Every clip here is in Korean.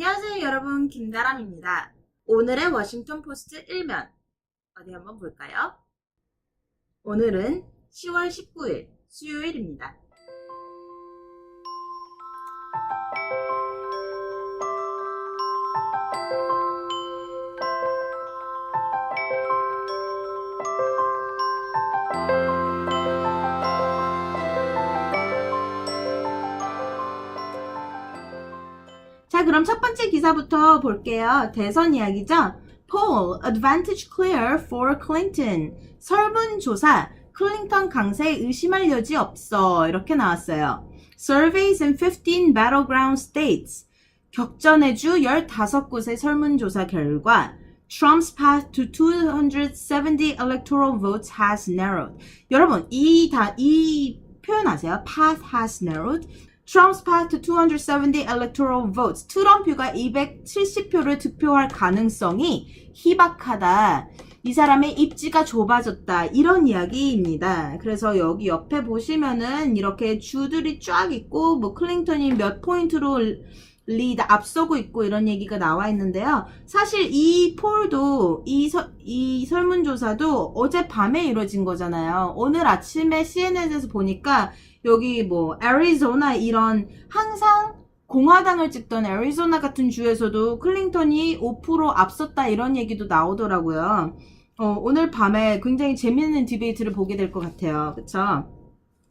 안녕하세요 여러분 김다람입니다. 오늘의 워싱턴 포스트 1면 어디 한번 볼까요? 오늘은 10월 19일 수요일입니다. 그럼 첫 번째 기사부터 볼게요. 대선 이야기죠. Poll, advantage clear for Clinton. 설문조사, 클린턴 강세 의심할 여지 없어. 이렇게 나왔어요. Surveys in 15 battleground states. 격전의 주 15곳의 설문조사 결과 Trump's path to 270 electoral votes has narrowed. 여러분, 이, 다, 이 표현 아세요? path has narrowed. Trump's path to 270 electoral votes. 트럼프가 270표를 득표할 가능성이 희박하다. 이 사람의 입지가 좁아졌다. 이런 이야기입니다. 그래서 여기 옆에 보시면은 이렇게 주들이 쫙 있고, 뭐 클린턴이 몇 포인트로 리드 앞서고 있고 이런 얘기가 나와 있는데요. 사실 이 폴도 이, 서, 이 설문조사도 어젯밤에 이루어진 거잖아요. 오늘 아침에 CNN에서 보니까 여기 뭐 애리조나 이런 항상 공화당을 찍던 애리조나 같은 주에서도 클린턴이 5% 앞섰다 이런 얘기도 나오더라고요. 어, 오늘 밤에 굉장히 재밌는 디베이트를 보게 될 것 같아요. 그쵸?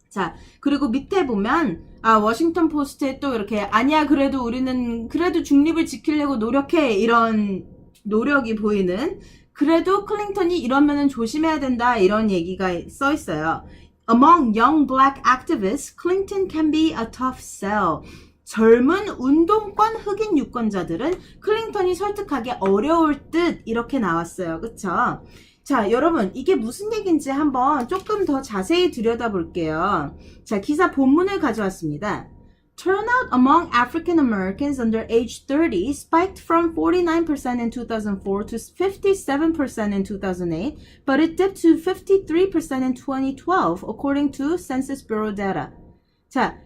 자, 그리고 밑에 보면, 아, 워싱턴 포스트에 또 이렇게, 아니야, 그래도 우리는, 그래도 중립을 지키려고 노력해. 이런 노력이 보이는, 그래도 클린턴이 이러면은 조심해야 된다. 이런 얘기가 써 있어요. Among young black activists, Clinton can be a tough sell. 젊은 운동권 흑인 유권자들은 클린턴이 설득하기 어려울 듯 이렇게 나왔어요. 그쵸? 자, 여러분, 이게 무슨 얘기인지 한번 조금 더 자세히 들여다볼게요. 자, 기사 본문을 가져왔습니다. Turnout among African Americans under age 30 spiked from 49% in 2004 to 57% in 2008, but it dipped to 53% in 2012, according to Census Bureau data. 자,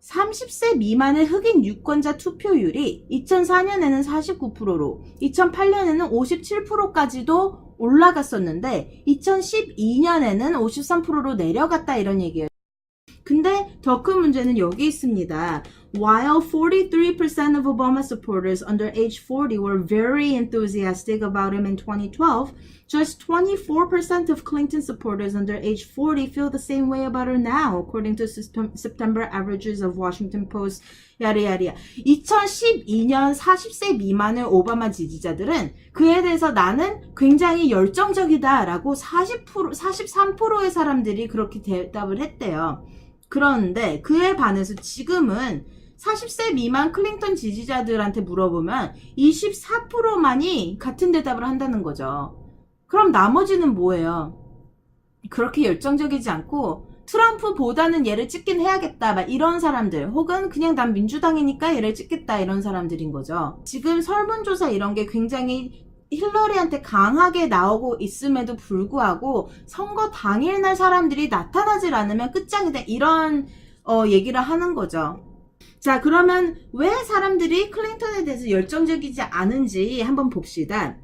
30세 미만의 흑인 유권자 투표율이 2004년에는 49%로 2008년에는 57%까지도 올라갔었는데 2012년에는 53%로 내려갔다 이런 얘기예요. 근데 더 큰 문제는 여기 있습니다. While 43% of Obama supporters under age 40 were very enthusiastic about him in 2012, just 24% of Clinton supporters under age 40 feel the same way about her now, according to Septem- September averages of Washington Post. 야리야리야. 2012년 40세 미만의 오바마 지지자들은 그에 대해서 나는 굉장히 열정적이다라고 40% 43%의 사람들이 그렇게 대답을 했대요. 그런데 그에 반해서 지금은 40세 미만 클린턴 지지자들한테 물어보면 24%만이 같은 대답을 한다는 거죠. 그럼 나머지는 뭐예요? 그렇게 열정적이지 않고 트럼프보다는 얘를 찍긴 해야겠다 막 이런 사람들 혹은 그냥 난 민주당이니까 얘를 찍겠다 이런 사람들인 거죠. 지금 설문조사 이런 게 굉장히 힐러리한테 강하게 나오고 있음에도 불구하고 선거 당일날 사람들이 나타나질 않으면 끝장이다 이런 어, 얘기를 하는 거죠. 자, 그러면 왜 사람들이 클린턴에 대해서 열정적이지 않은지 한번 봅시다.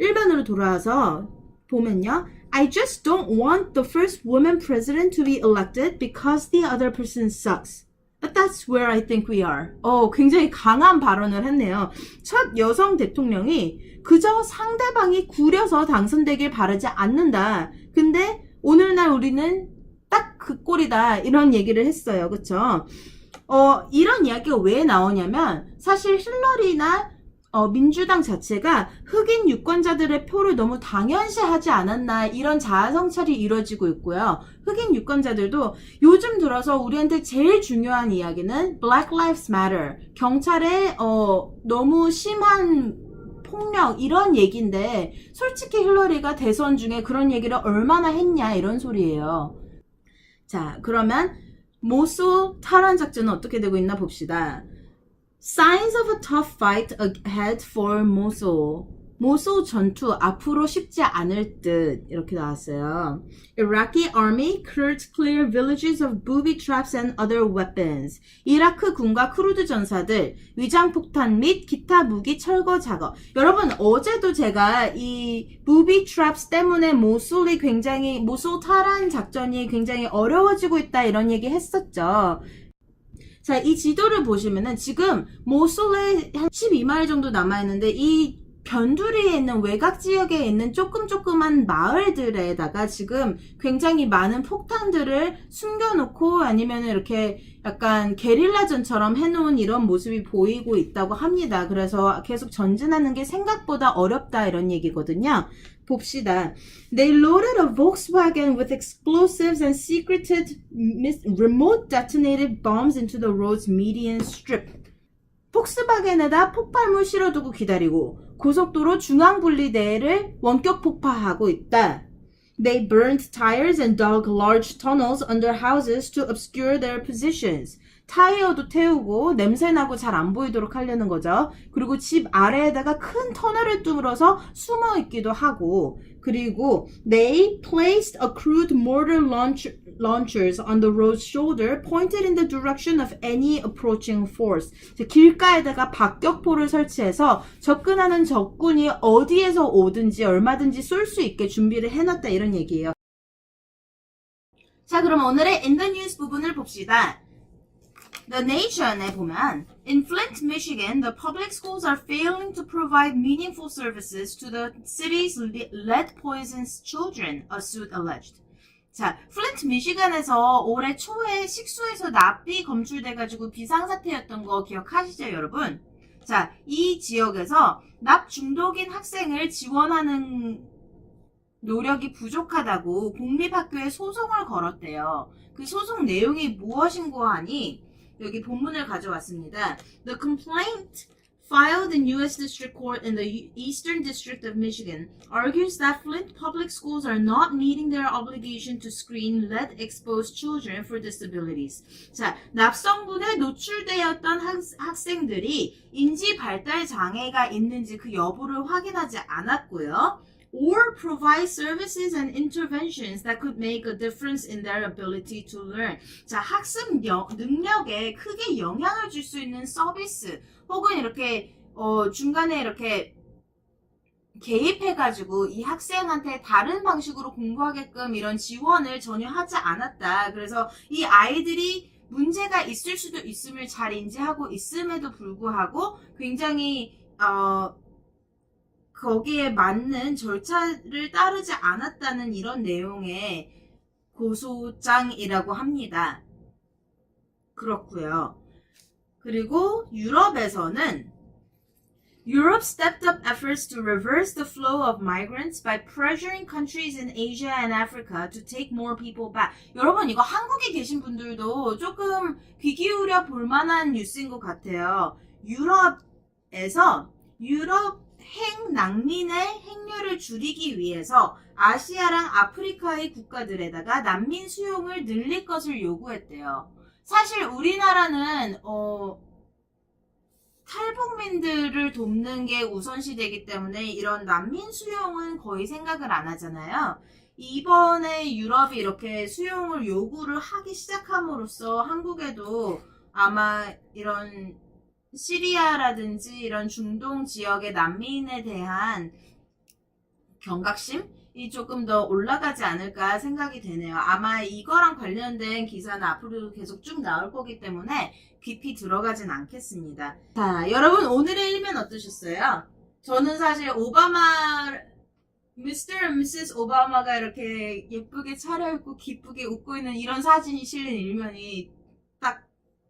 1번으로 돌아와서 보면요. I just don't want the first woman president to be elected because the other person sucks. But that's where I think we are. 어, 굉장히 강한 발언을 했네요. 첫 여성 대통령이 그저 상대방이 구려서 당선되길 바라지 않는다. 근데 오늘날 우리는 딱 그 꼴이다. 이런 얘기를 했어요. 그쵸? 어, 이런 이야기가 왜 나오냐면 사실 힐러리나 어, 민주당 자체가 흑인 유권자들의 표를 너무 당연시하지 않았나 이런 자아 성찰이 이루어지고 있고요. 흑인 유권자들도 요즘 들어서 우리한테 제일 중요한 이야기는 Black Lives Matter. 경찰의 어, 너무 심한 폭력 이런 얘기인데 솔직히 힐러리가 대선 중에 그런 얘기를 얼마나 했냐 이런 소리예요. 자, 그러면 모수 탈환 작전은 어떻게 되고 있나 봅시다. Signs of a tough fight ahead for Mosul. 모sul 전투 앞으로 쉽지 않을 듯 이렇게 나왔어요. Iraqi army could clear villages of booby traps and other weapons. 이라크 군과 크루드 전사들 위장 폭탄 및 기타 무기 철거 작업. 여러분 어제도 제가 이 booby traps 때문에 모술이 굉장히 모술 탈환 작전이 굉장히 어려워지고 있다 이런 얘기 했었죠. 자, 이 지도를 보시면은 지금 모술에 한 12마일 정도 남아있는데 이 변두리에 있는 외곽 지역에 있는 조금 조그만 마을들에다가 지금 굉장히 많은 폭탄들을 숨겨놓고 아니면 이렇게 약간 게릴라전처럼 해놓은 이런 모습이 보이고 있다고 합니다. 그래서 계속 전진하는 게 생각보다 어렵다 이런 얘기거든요. 봅시다. They loaded a Volkswagen with explosives and secreted remote detonated bombs into the road's median strip. 폭스바겐에다 폭발물 실어두고 기다리고 고속도로 중앙분리대를 원격 폭파하고 있다. They burned tires and dug large tunnels under houses to obscure their positions. 타이어도 태우고 냄새나고 잘 안 보이도록 하려는 거죠. 그리고 집 아래에다가 큰 터널을 뚫어서 숨어 있기도 하고 그리고 they placed a crude mortar launch, launchers on the road's shoulder pointed in the direction of any approaching force. 자, 길가에다가 박격포를 설치해서 접근하는 적군이 어디에서 오든지 얼마든지 쏠 수 있게 준비를 해놨다 이런 얘기예요. 자, 그럼 오늘의 the news 부분을 봅시다. The Nation에 보면 In Flint, Michigan, the public schools are failing to provide meaningful services to the city's le- lead poisoned children, a suit alleged. 자, 플린트 미시간에서 올해 초에 식수에서 납이 검출돼가지고 비상사태였던 거 기억하시죠, 여러분? 자, 이 지역에서 납 중독인 학생을 지원하는 노력이 부족하다고 공립학교에 소송을 걸었대요. 그 소송 내용이 무엇인고 하니 여기 본문을 가져왔습니다. The complaint filed in U.S. District Court in the Eastern District of Michigan argues that Flint public schools are not meeting their obligation to screen lead-exposed children for disabilities. 자, 납성분에 노출되었던 학, 학생들이 인지 발달 장애가 있는지 그 여부를 확인하지 않았고요. Or provide services and interventions that could make a difference in their ability to learn. 자, 학습 여- 능력에 크게 영향을 줄 수 있는 서비스 혹은 이렇게 어, 중간에 이렇게 개입해가지고 이 학생한테 다른 방식으로 공부하게끔 이런 지원을 전혀 하지 않았다. 그래서 이 아이들이 문제가 있을 수도 있음을 잘 인지하고 있음에도 불구하고 굉장히 어, 거기에 맞는 절차를 따르지 않았다는 이런 내용의 고소장이라고 합니다. 그렇고요. 그리고 유럽에서는 Europe stepped up efforts to reverse the flow of migrants by pressuring countries in Asia and Africa to take more people back. 여러분 이거 한국에 계신 분들도 조금 귀 기울여 볼 만한 뉴스인 것 같아요. 유럽에서 유럽 행 난민의 행렬을 줄이기 위해서 아시아랑 아프리카의 국가들에다가 난민 수용을 늘릴 것을 요구했대요. 사실 우리나라는 어, 탈북민들을 돕는 게 우선시되기 때문에 이런 난민 수용은 거의 생각을 안 하잖아요. 이번에 유럽이 이렇게 수용을 요구를 하기 시작함으로써 한국에도 아마 이런 시리아라든지 이런 중동 지역의 난민에 대한 경각심이 조금 더 올라가지 않을까 생각이 되네요. 아마 이거랑 관련된 기사는 앞으로도 계속 쭉 나올 거기 때문에 깊이 들어가진 않겠습니다. 자, 여러분 오늘의 일면 어떠셨어요? 저는 사실 오바마 미스터 앤 미시스 오바마가 이렇게 예쁘게 차려입고 기쁘게 웃고 있는 이런 사진이 실린 일면이 딱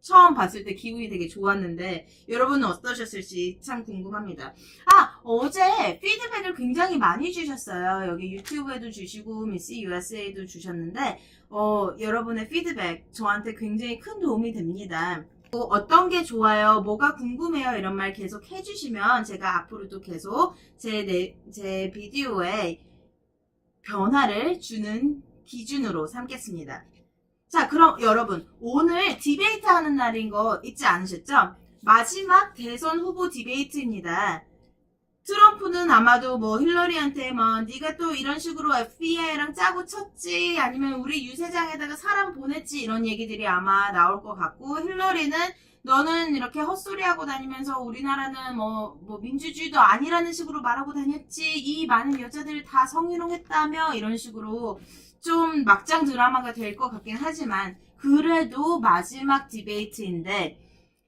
처음 봤을 때 기분이 되게 좋았는데 여러분은 어떠셨을지 참 궁금합니다. 아 어제 피드백을 굉장히 많이 주셨어요. 여기 유튜브에도 주시고 미스 USA도 주셨는데 어, 여러분의 피드백 저한테 굉장히 큰 도움이 됩니다. 또 어떤 게 좋아요, 뭐가 궁금해요 이런 말 계속 해주시면 제가 앞으로도 계속 제, 내- 제 비디오에 변화를 주는 기준으로 삼겠습니다. 자, 그럼 여러분, 오늘 디베이트 하는 날인 거 잊지 않으셨죠? 마지막 대선 후보 디베이트입니다. 트럼프는 아마도 뭐 힐러리한테 뭐 네가 또 이런 식으로 FBI랑 짜고 쳤지 아니면 우리 유세장에다가 사람 보냈지 이런 얘기들이 아마 나올 것 같고 힐러리는 너는 이렇게 헛소리하고 다니면서 우리나라는 뭐, 뭐 민주주의도 아니라는 식으로 말하고 다녔지 이 많은 여자들 다 성희롱했다며 이런 식으로 좀 막장 드라마가 될 것 같긴 하지만 그래도 마지막 디베이트인데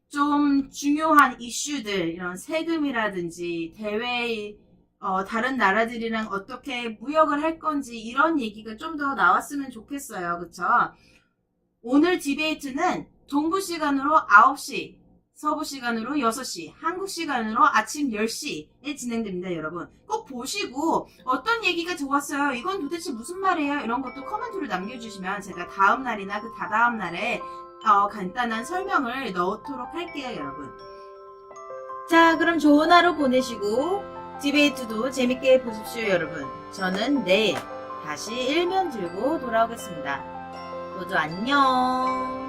좀 중요한 이슈들 이런 세금이라든지 대외 어, 다른 나라들이랑 어떻게 무역을 할 건지 이런 얘기가 좀 더 나왔으면 좋겠어요. 그쵸? 오늘 디베이트는 동부 시간으로 9시, 서부 시간으로 6시, 한국 시간으로 아침 10시에 진행됩니다, 여러분. 꼭 보시고 어떤 얘기가 좋았어요? 이건 도대체 무슨 말이에요? 이런 것도 코멘트로 남겨주시면 제가 다음 날이나 그 다다음 날에 어, 간단한 설명을 넣도록 할게요, 여러분. 자, 그럼 좋은 하루 보내시고 디베이트도 재밌게 보십시오, 여러분. 저는 내일 다시 일면 들고 돌아오겠습니다. 모두 안녕.